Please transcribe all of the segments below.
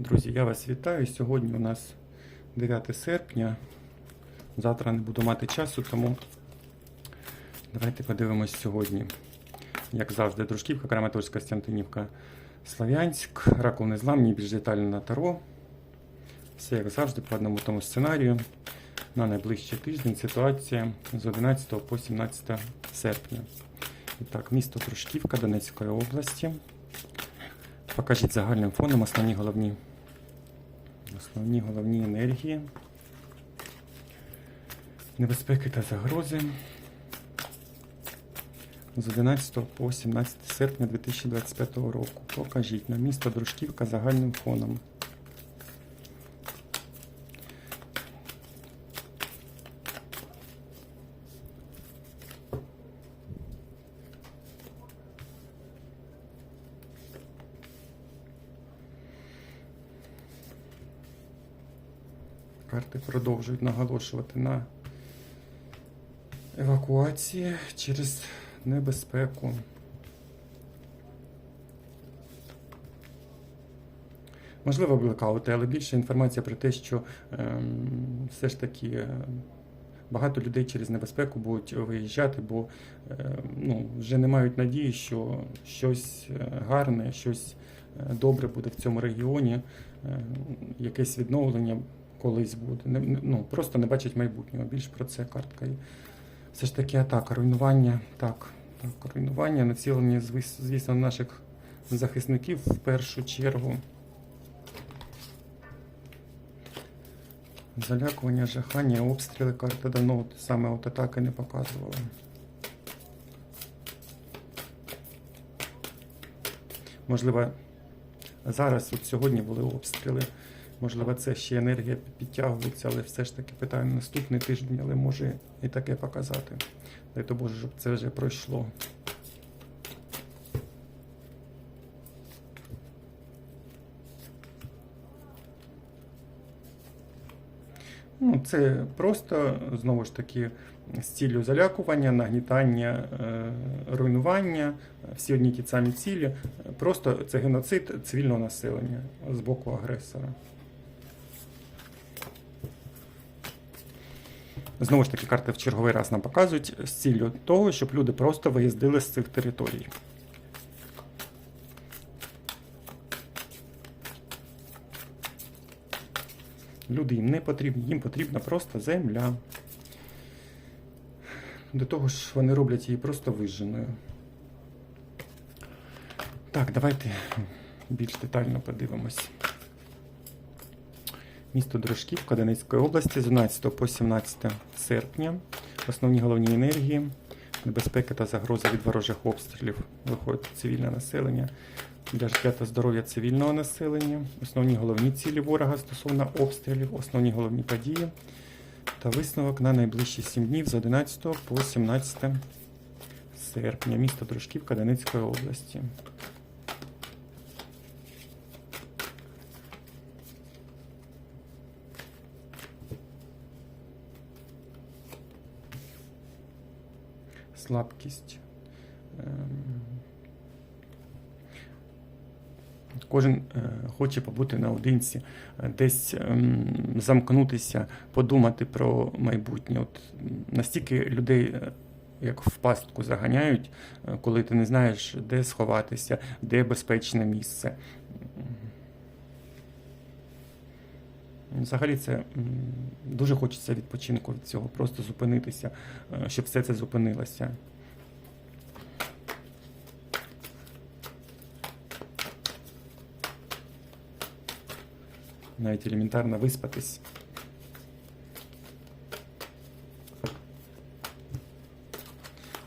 Друзі, я вас вітаю. Сьогодні у нас 9 серпня. Завтра не буду мати часу, тому давайте подивимось сьогодні. Як завжди, Дружківка, Краматорська, Костянтинівка, Слов'янськ, Раков Незламні, більш детально на Таро. Все як завжди, по одному тому сценарію. На найближчий тиждень ситуація з 11 по 17 серпня. І так, місто Дружківка Донецької області. Покажіть загальним фоном основні головні, основні головні енергії, небезпеки та загрози з 11 по 17 серпня 2025 року. Покажіть на місто Дружківка загальним фоном. Карти продовжують наголошувати на евакуації через небезпеку. Можливо, блекаути, але більше інформація про те, що ем, все ж таки е, багато людей через небезпеку будуть виїжджати, бо е, ну, вже не мають надії, що щось е, гарне, щось е, добре буде в цьому регіоні, е, якесь відновлення колись буде. Не, ну, просто не бачать майбутнього. Більш про це картка. І все ж таки атака, руйнування. Так, так, руйнування, націлення, звис- звісно, на наших захисників в першу чергу. Залякування, жахання, обстріли карта давно от саме от атаки не показувала. Можливо, зараз, от сьогодні були обстріли. Можливо, це ще енергія підтягується, але все ж таки питаю на наступний тиждень, але може і таке показати. Дай то Боже, щоб це вже пройшло. Ну, це просто знову ж таки з ціллю залякування, нагнітання, е, руйнування, всі одні ті самі цілі. Просто це геноцид цивільного населення з боку агресора. Знову ж таки, карти в черговий раз нам показують з ціллю того, щоб люди просто виїздили з цих територій. Люди їм не потрібні, їм потрібна просто земля. До того ж, вони роблять її просто виженою. Так, давайте більш детально подивимось. Місто Дрожківка Донецької області з 11 по 17 серпня. Основні головні енергії, небезпеки та загрози від ворожих обстрілів виходить цивільне населення для життя та здоров'я цивільного населення, основні головні цілі ворога стосовно обстрілів, основні головні події та висновок на найближчі 7 днів з 11 по 17 серпня. Місто Дружківка Донецької області. Слабкість. Ем, Кожен е, хоче побути наодинці, е, десь ем, замкнутися, подумати про майбутнє. От настільки людей е, як в пастку заганяють, коли ти не знаєш, де сховатися, де безпечне місце. Взагалі це дуже хочеться відпочинку від цього, просто зупинитися, е, щоб все це зупинилося. навіть елементарно виспатись.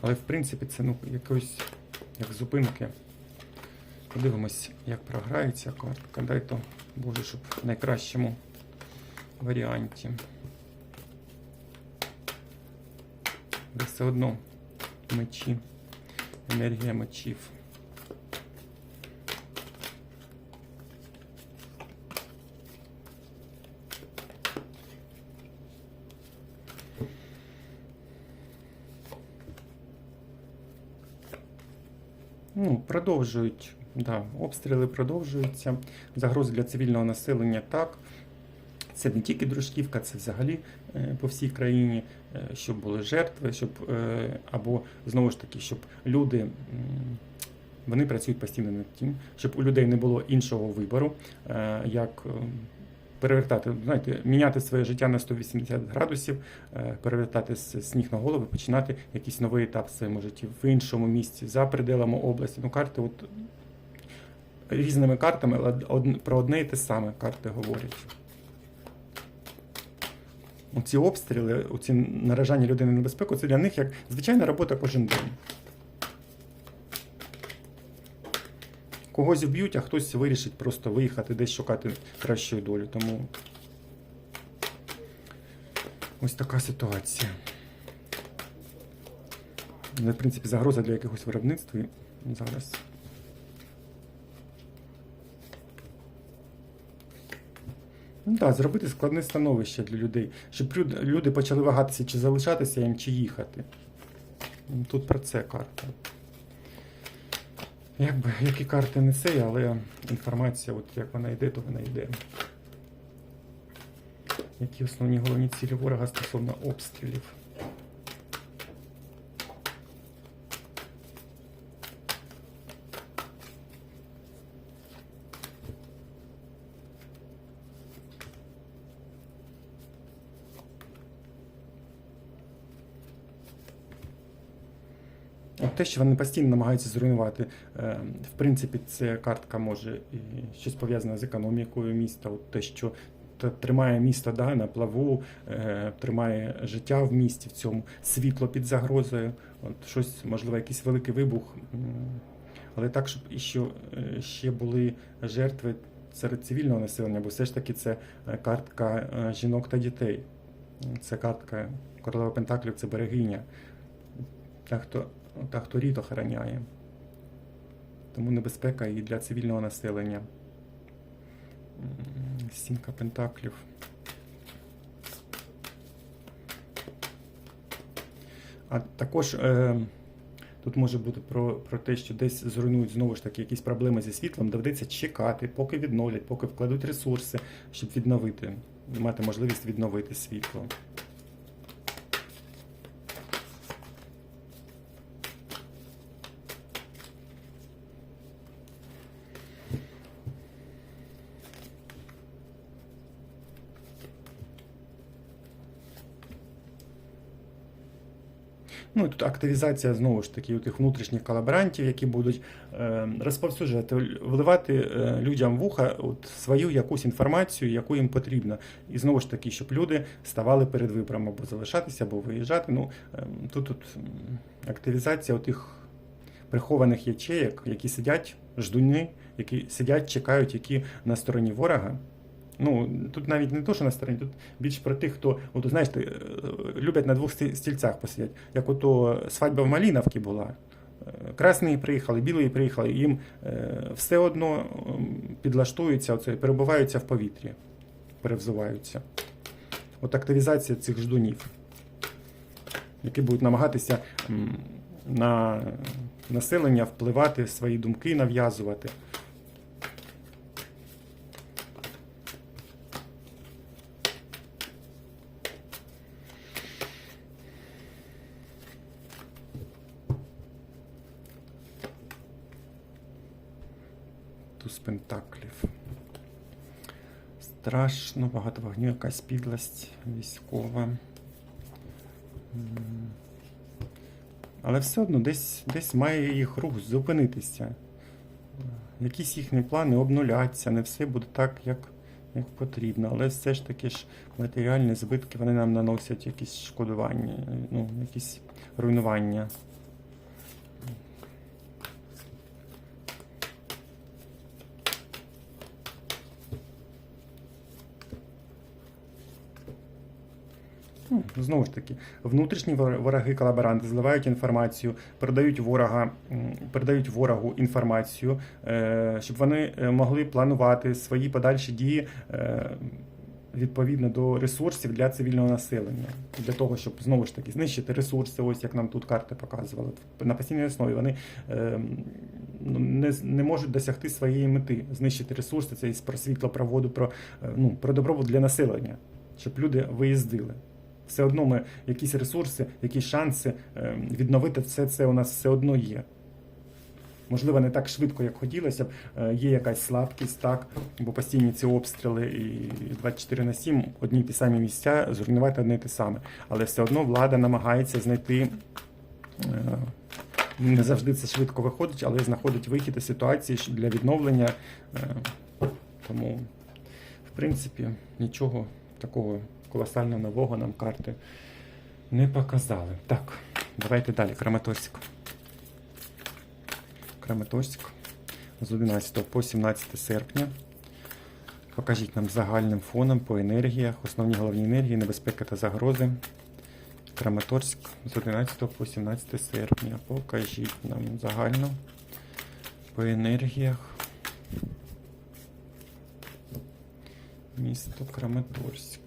Але в принципі це ну, якось як зупинки. Подивимось, як програється картка. Дай то, Боже, щоб найкращому варіанті. Але все одно мечі, енергія мечів. Ну, продовжують Да, обстріли продовжуються. Загрози для цивільного населення так. Це не тільки Дружківка, це взагалі е, по всій країні, е, щоб були жертви, щоб е, або знову ж таки, щоб люди. Вони працюють постійно над тим, щоб у людей не було іншого вибору, як перевертати, знаєте, міняти своє життя на 180 градусів, перевертати з з ніг на голову, починати якийсь новий етап в своєму житті в іншому місці, за пределами області. Ну, карти, от різними картами, але про одне і те саме карти говорять. Ці обстріли, ці наражання людини на небезпеку, це для них як звичайна робота кожен день. Когось вб'ють, а хтось вирішить просто виїхати десь шукати кращої долі. Тому ось така ситуація. В принципі, загроза для якихось виробництв зараз. Ну так, зробити складне становище для людей, щоб люди почали вагатися, чи залишатися їм, чи їхати. Ну, Тут про це карта. Якби, які карти не це, але інформація, от як вона йде, то вона йде. Які основні головні цілі ворога стосовно обстрілів? Те, що вони постійно намагаються зруйнувати. Е, В принципі, ця картка може щось пов'язане з економікою міста. От те, що тримає місто да, на плаву, е, тримає життя в місті в цьому, світло під загрозою, от щось, можливо, якийсь великий вибух. Але так, щоб і що е, ще були жертви серед цивільного населення, бо все ж таки це картка жінок та дітей. Це картка королева Пентаклів, це берегиня. Та, хто, та, хто рід охороняє. Тому небезпека і для цивільного населення. Сімка Пентаклів. А також е, тут може бути про, про те, що десь зруйнують знову ж таки якісь проблеми зі світлом, доведеться чекати, поки відновлять, поки вкладуть ресурси, щоб відновити, мати можливість відновити світло. Ну і тут активізація знову ж таки тих внутрішніх колаборантів, які будуть е, розповсюджувати, вливати е, людям в уха от, свою якусь інформацію, яку їм потрібно. І знову ж таки, щоб люди ставали перед вибором або залишатися, або виїжджати. Ну е, тут, тут активізація тих прихованих ячеїк, які сидять, ждуни, які сидять, чекають, які на стороні ворога. Ну, тут навіть не то, що на стороні, тут більш про тих, хто, от, знаєш, ти, е, люблять на двох стільцях посидять. Як ото свадьба в Маліновці була. Е, Красні приїхали, білі приїхали, їм е, все одно підлаштуються, оце, перебуваються в повітрі, перевзуваються. От активізація цих ждунів, які будуть намагатися на населення впливати, свої думки нав'язувати. Туз пентаклів. Страшно, багато вогню, якась підлость військова. Але все одно десь, десь має їх рух зупинитися. Якісь їхні плани обнуляться, не все буде так, як, як потрібно. Але все ж таки ж матеріальні збитки вони нам наносять якісь шкодування, ну, якісь руйнування. Ну, Знову ж таки, внутрішні вороги колаборанти зливають інформацію, передають ворога, передають ворогу інформацію, е, щоб вони е, могли планувати свої подальші дії е, відповідно до ресурсів для цивільного населення, для того, щоб знову ж таки знищити ресурси, ось як нам тут карти показували. На постійній основі вони ну, не, не можуть досягти своєї мети, знищити ресурси, це і про світло, про воду, про, ну, про добробут для населення, щоб люди виїздили. Все одно ми якісь ресурси, якісь шанси е, відновити все це у нас все одно є. Можливо, не так швидко, як хотілося б. Е, Є якась слабкість, так, бо постійні ці обстріли і 24 на 7 одні ті самі місця зруйнувати одне те саме. Але все одно влада намагається знайти. е, Не завжди це швидко виходить, але знаходить вихід із ситуації для відновлення. Е, Тому, в принципі, нічого такого колосально нового нам карти не показали. Так, давайте далі. Краматорськ. Краматорськ з 11 по 17 серпня. Покажіть нам загальним фоном по енергіях, основні головні енергії, небезпеки та загрози. Краматорськ з 11 по 17 серпня. Покажіть нам загально по енергіях. Місто Краматорськ.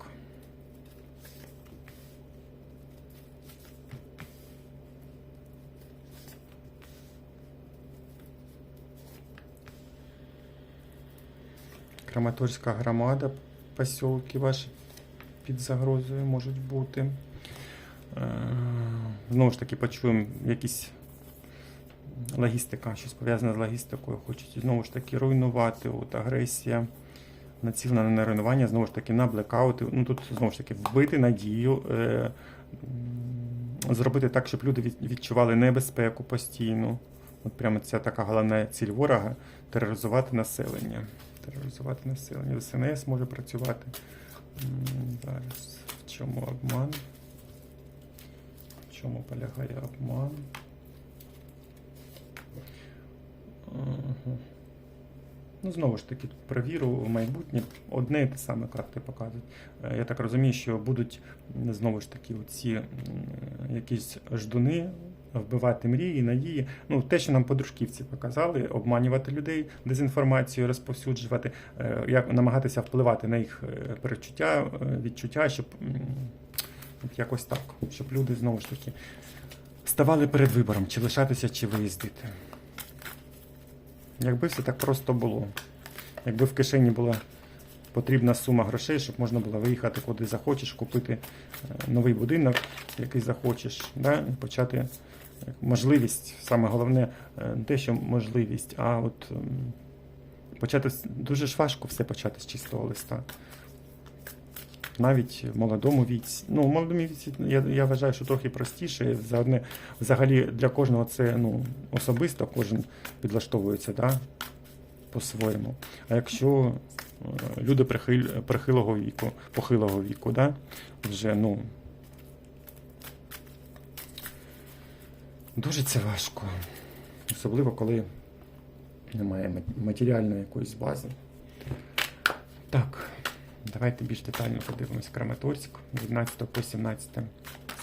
Краматорська громада, посілки ваші під загрозою можуть бути. Е, Знову ж таки, почуємо якісь логістика, щось пов'язане з логістикою. Хочуть знову ж таки руйнувати, от агресія. Націлена на руйнування, знову ж таки, на блекаути. Ну тут знову ж таки вбити надію, е, зробити так, щоб люди відчували небезпеку постійно. От прямо ця така головна ціль ворога тероризувати населення. Тероризувати населення. СНС може працювати. Зараз в чому обман? В чому полягає обман? Ну, знову ж таки, про віру в майбутнє одне і те саме карти показують. Е, Я так розумію, що будуть знову ж таки оці якісь ждуни вбивати мрії, надії. Ну, те, що нам подружківці показали, обманювати людей, дезінформацію розповсюджувати, е, як намагатися впливати на їх е, перечуття, е, відчуття, щоб якось так, щоб люди знову ж таки ставали перед вибором, чи лишатися, чи виїздити. Якби все так просто було. Якби в кишені була потрібна сума грошей, щоб можна було виїхати куди захочеш, купити новий будинок, який захочеш, да? і почати можливість, саме головне, е, не те, що можливість, а от ем, почати дуже ж важко все почати з чистого листа. Навіть в молодому віці. Ну, в молодому віці я, я вважаю, що трохи простіше. За взагалі для кожного це ну, особисто, кожен підлаштовується да, по-своєму. А якщо е, люди прихиль, прихилого віку, похилого віку, да, вже ну. Дуже це важко. Особливо, коли немає матеріальної якоїсь бази. Так, давайте більш детально подивимось Краматорськ з 11 по 17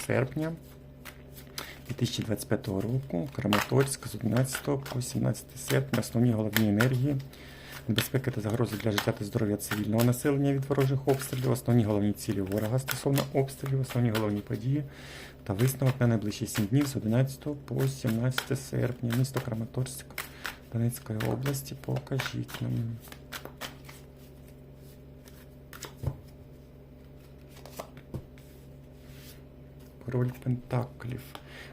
серпня 2025 року. Краматорськ з 11 по 17 серпня. Основні головні енергії. Небезпеки та загрози для життя та здоров'я цивільного населення від ворожих обстрілів, основні головні цілі ворога стосовно обстрілів, основні головні події та висновок на найближчі 7 днів з 11 по 17 серпня. Місто Краматорськ Донецької області. Покажіть нам. Король Пентаклів.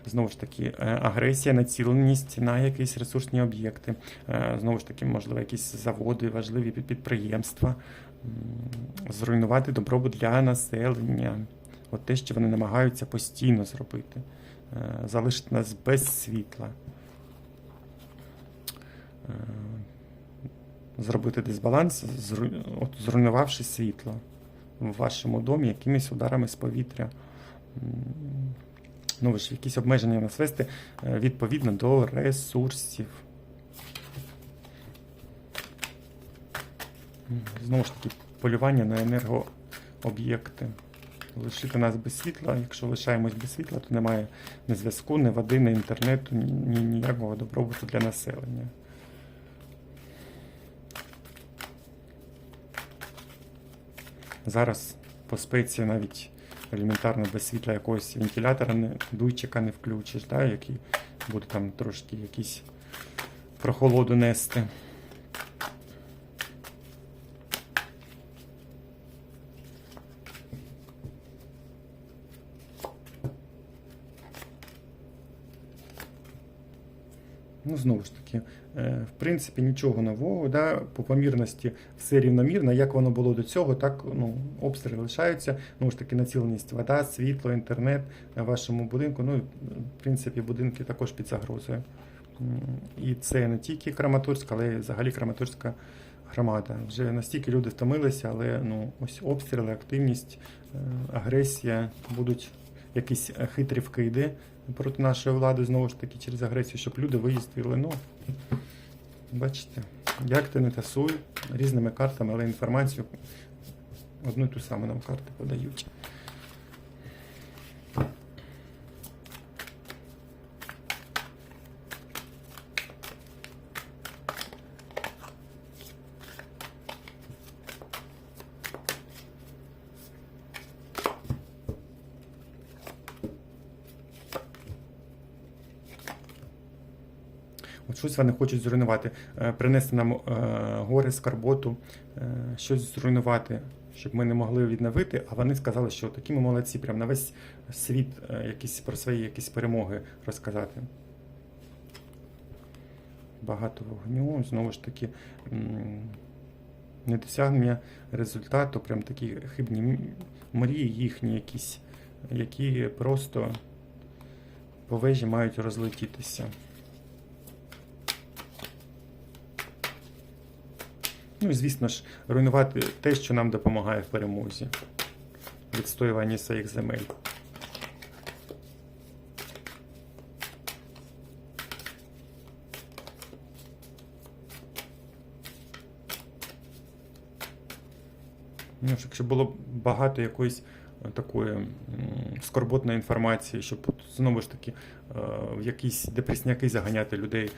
Знову ж таки, е, агресія, націленість на якісь ресурсні об'єкти. Е, Знову ж таки, можливо, якісь заводи, важливі під- підприємства. Зруйнувати добробут для населення. От те, що вони намагаються постійно зробити. Е, Залишити нас без світла. Зробити дисбаланс, зруйнувавши світло в вашому домі якимись ударами з повітря. Ви ж якісь обмеження нас вести е, відповідно до ресурсів. Знову ж таки, полювання на енергооб'єкти. Лишити нас без світла. Якщо лишаємось без світла, то немає ні зв'язку, ні води, ні інтернету, ні ніякого добробуту для населення. Зараз по спеції навіть елементарно без світла якогось вентилятора, не, дуйчика не включиш, да, який буде там трошки якісь прохолоду нести. Ну, знову ж таки, в принципі, нічого нового. Да? По помірності все рівномірно. Як воно було до цього, так ну, обстріли лишаються. Ну ж таки, націленість вода, світло, інтернет на вашому будинку. Ну, в принципі, будинки також під загрозою. І це не тільки Краматорськ, але й взагалі Краматорська громада. Вже настільки люди втомилися, але ну, ось обстріли, активність, е, агресія будуть якісь е, хитрі вкиди проти нашої влади знову ж таки через агресію, щоб люди виїздили. Ну, бачите, як ти не тасуй різними картами, але інформацію одну і ту саму нам карти подають. От щось вони хочуть зруйнувати, е, принести нам е, гори, скарботу, е, щось зруйнувати, щоб ми не могли відновити. А вони сказали, що такі ми молодці, прям на весь світ якісь про свої якісь перемоги розказати. Багато вогню, знову ж таки, недосягнення результату, прям такі хибні мрії їхні якісь, які просто по вежі мають розлетітися. Ну і звісно ж, руйнувати те, що нам допомагає в перемозі, відстоюванні своїх земель. Ну, якщо було багато якоїсь е, такої скорботної інформації, щоб знову ж таки е, в якісь депресняки заганяти людей.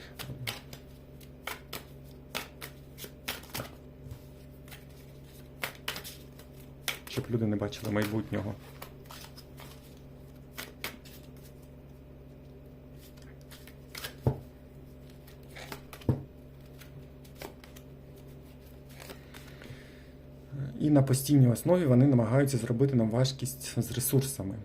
Щоб люди не бачили майбутнього. І на постійній основі вони намагаються зробити нам важкість з ресурсами.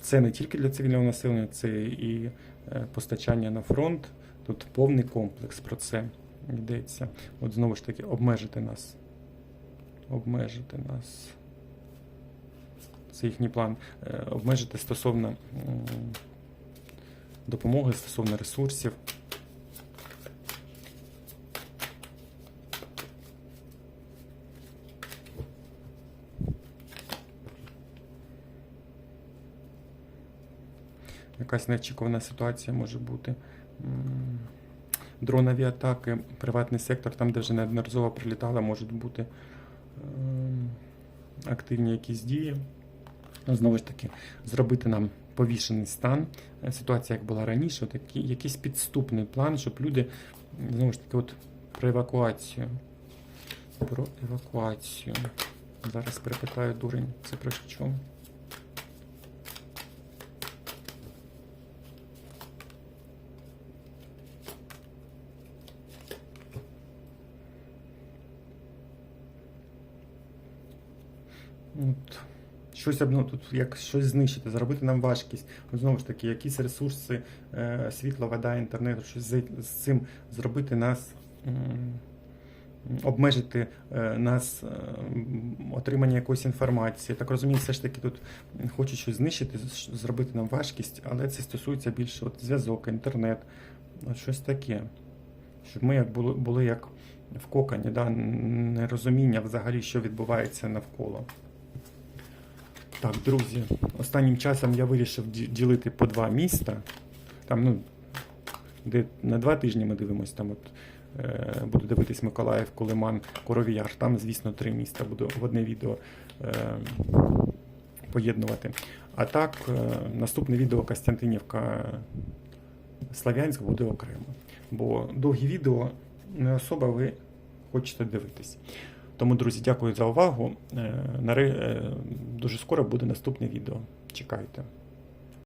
Це не тільки для цивільного населення, це і е, постачання на фронт. Тут повний комплекс про це йдеться. От знову ж таки, обмежити нас обмежити нас. Це їхній план. Е, Обмежити стосовно допомоги, стосовно ресурсів. Якась неочікувана ситуація може бути. Дронові атаки, приватний сектор, там, де вже неодноразово прилітали, можуть бути активні якісь дії. Ну, Знову ж таки, зробити нам повішений стан. Е, Ситуація, як була раніше, такий, якийсь підступний план, щоб люди, знову ж таки, от про евакуацію. Про евакуацію. Зараз перепитаю дурень. Це про що? Щось ну, тут як щось знищити, зробити нам важкість. Знову ж таки, якісь ресурси, е, світло, вода, інтернет, щось з, з цим зробити нас, обмежити е, нас, е, отримання якоїсь інформації. Так розумію, все ж таки тут хочуть щось знищити, зробити нам важкість, але це стосується більше от, зв'язок, інтернет, от щось таке. Щоб ми як були, були як в кокані, да? нерозуміння взагалі, що відбувається навколо. Так, друзі, останнім часом я вирішив ділити по два міста. Там, ну, де на два тижні ми дивимося, там от е, буду дивитись Миколаїв, Колиман, Коровіяр. Там, звісно, три міста буду в одне відео е, поєднувати. А так, е, наступне відео Костянтинівка Слав'янськ буде окремо. Бо довгі відео не особа ви хочете дивитись. Тому, друзі, дякую за увагу. Е, е, Дуже скоро буде наступне відео. Чекайте.